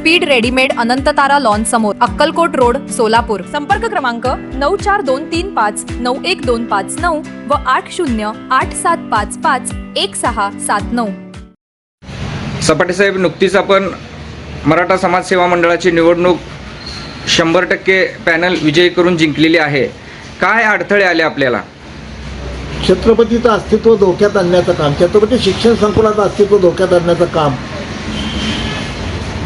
speed readymade Anantatara lawn समोर Akkalkot road Solapur. संपर्क क्रमांक नऊ चार दोन तीन पाच नऊ एक दोन पाच नऊ व आठ शून्य आठ सात पाच पाच एक सहा सात नऊ. सपाटे साहेब नुकतीच आपण मराठा समाज सेवा मंडळाची निवडणूक शंभर टक्के पॅनल विजयी करून जिंकलेली आहे. काय अडथळे आले आपल्याला? छत्रपतीचं अस्तित्व धोक्यात आणण्याचं काम छत्रपती शिक्षण संकुलाचं अस्तित्व धोक्यात आणण्याचं काम.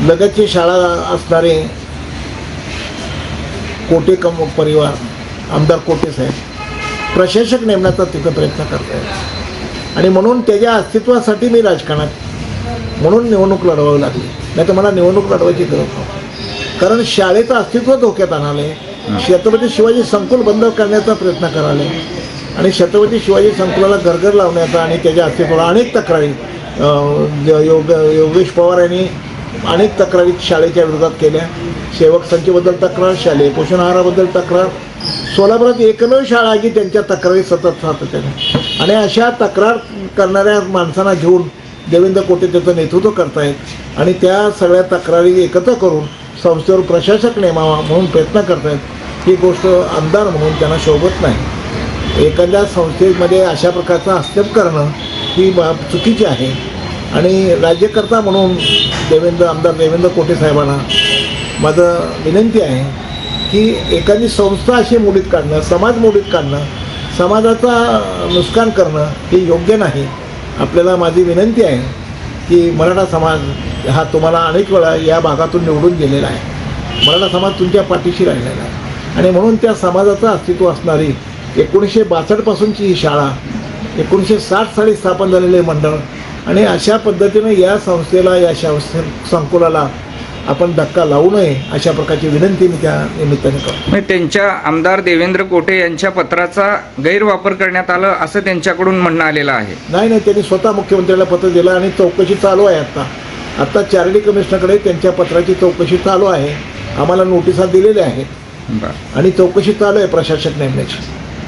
लगतची शाळा असणारे कोटे कम परिवार आमदार कोटे साहेब प्रशासक नेमण्याचा तिथं प्रयत्न करत आहेत आणि म्हणून त्याच्या अस्तित्वासाठी मी राजकारणात म्हणून निवडणूक लढवावी लागली. नाही तर मला निवडणूक लढवायची गरज नव्हती. कारण शाळेचं अस्तित्व धोक्यात आणाले छत्रपती शिवाजी संकुल बंद करण्याचा प्रयत्न कराले आणि छत्रपती शिवाजी संकुलाला गरगर लावण्याचा आणि त्याच्या अस्तित्वाला अनेक तक्रारी योग योगेश पवार यांनी अनेक तक्रारी शाळेच्या विरोधात केल्या. सेवक संख्येबद्दल तक्रार शालेय पोषण आहाराबद्दल तक्रार. सोलापुरात एकमेव शाळा आहे की त्यांच्या तक्रारी सतत सातत्याने. आणि अशा तक्रार करणाऱ्या माणसांना घेऊन देवेंद्र कोटे त्याचं नेतृत्व करतायत. आणि त्या सगळ्या तक्रारी एकत्र करून संस्थेवर प्रशासक नेमावा म्हणून प्रयत्न करतायत. ही गोष्ट आमदार म्हणून त्यांना शोभत नाही. एखाद्या संस्थेमध्ये अशा प्रकारचा आक्षेप करणं ही बाब चुकीची आहे. आणि राज्यकर्ता म्हणून देवेंद्र आमदार देवेंद्र कोटे साहेबांना माझं विनंती आहे की एखादी संस्था अशी मोडीत काढणं समाज मोडीत काढणं समाजाचा नुकसान करणं हे योग्य नाही. आपल्याला माझी विनंती आहे की मराठा समाज हा तुम्हाला अनेक वेळा या भागातून निवडून गेलेला आहे. मराठा समाज तुमच्या पाठीशी राहिलेला आहे. आणि म्हणून त्या समाजाचं अस्तित्व असणारी एकोणीसशे बासष्टपासूनची ही शाळा एकोणीसशे साठ साली स्थापन झालेले मंडळ आणि अशा पद्धतीनं या संस्थेला या संकुलाला आपण धक्का लावू नये अशा प्रकारची विनंती मी त्या निमित्ताने करतो. त्यांच्या आमदार देवेंद्र कोटे यांच्या पत्राचा गैरवापर करण्यात आलं असं त्यांच्याकडून म्हणणं आलेलं आहे. नाही नाही त्यांनी स्वतः मुख्यमंत्र्याला पत्र दिलं आणि चौकशी चालू आहे आत्ता. आत्ता चारडी कमिशनरकडे त्यांच्या पत्राची चौकशी चालू आहे. आम्हाला नोटिसा दिलेल्या आहेत. आणि चौकशी चालू आहे प्रशासक नेमण्याची.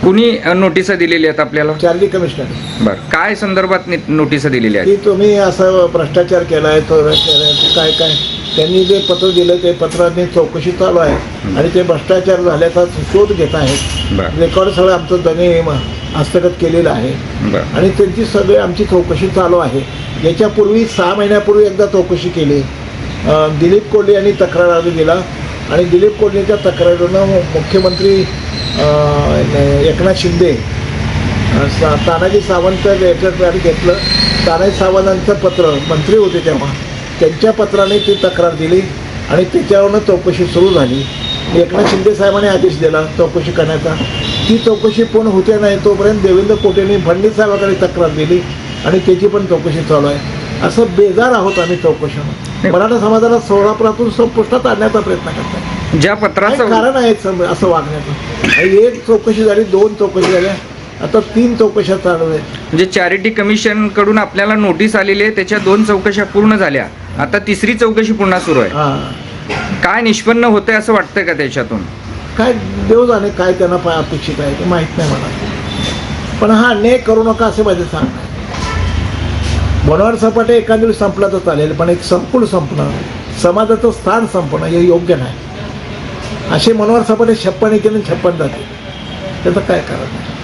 कुणी नोटिसा दिलेली आहेत आपल्याला? चारडी कमिशनर. बरं. काय संदर्भात नि- नोटिसा दिलेल्या आहेत? की तुम्ही असं भ्रष्टाचार केला आहे तो केलाय, काय काय? त्यांनी जे पत्र दिलं ते पत्राने चौकशी चालू आहे. आणि ते भ्रष्टाचार झाल्याचा शोध घेत आहेत. बरं. रेकॉर्ड सगळं आमचं त्यांनी म- हस्तगत केलेलं आहे. बरं. आणि त्यांची सगळी आमची चौकशी चालू आहे. याच्यापूर्वी सहा महिन्यापूर्वी एकदा चौकशी केली. अं, दिलीप कोल्हे यांनी तक्रार अर्ज दिला. आणि दिलीप कोल्हेच्या तक्रारीनं मुख्यमंत्री एकनाथ शिंदे सा- तानाजी सावंत याच्यात घेतलं. तानाजी सावंतांचं पत्र मंत्री होते तेव्हा. त्यांच्या पत्राने ती तक्रार दिली आणि त्याच्यावरनं चौकशी सुरू झाली. एकनाथ शिंदे साहेबांनी आदेश दिला चौकशी करण्याचा. ती चौकशी पूर्ण होते नाही तोपर्यंत देवेंद्र कोटेंनी फडणवीस साहेबाकडे तक्रार दिली आणि त्याची पण चौकशी चालू आहे. असं बेजार आहोत आम्ही चौकशीनं मराठा समाजाला सोलापुरातून संपुष्टात आणण्याचा प्रयत्न करतात ज्या पत्राचं कारण आहे सम- असं वागण्याचं. आणि एक चौकशी झाली दोन चौकशी झाल्या. आता तीन चौकशा चालू आहेत. म्हणजे चॅरिटी कमिशनकडून आपल्याला नोटीस आलेली आहे त्याच्या दोन चौकशा पूर्ण झाल्या. आता तिसरी चौकशी पुन्हा सुरू आहे. हां. काय निष्पन्न होतंय असं वाटतंय का त्याच्यातून? काय देव जाणे काय त्यांना पाय अपेक्षित आहे ते माहीत नाही मला. पण हा अन्याय करू नका असे माझे सांगणं आहे. मनोहर सपाटे एका दिवस संपला तर चालेल पण एक संकुल संपणं समाजाचं स्थान संपणं हे योग्य नाही. असे मनोहर सपाटे छप्पन येते छप्पन जाते. त्याचं काय कारण? आहे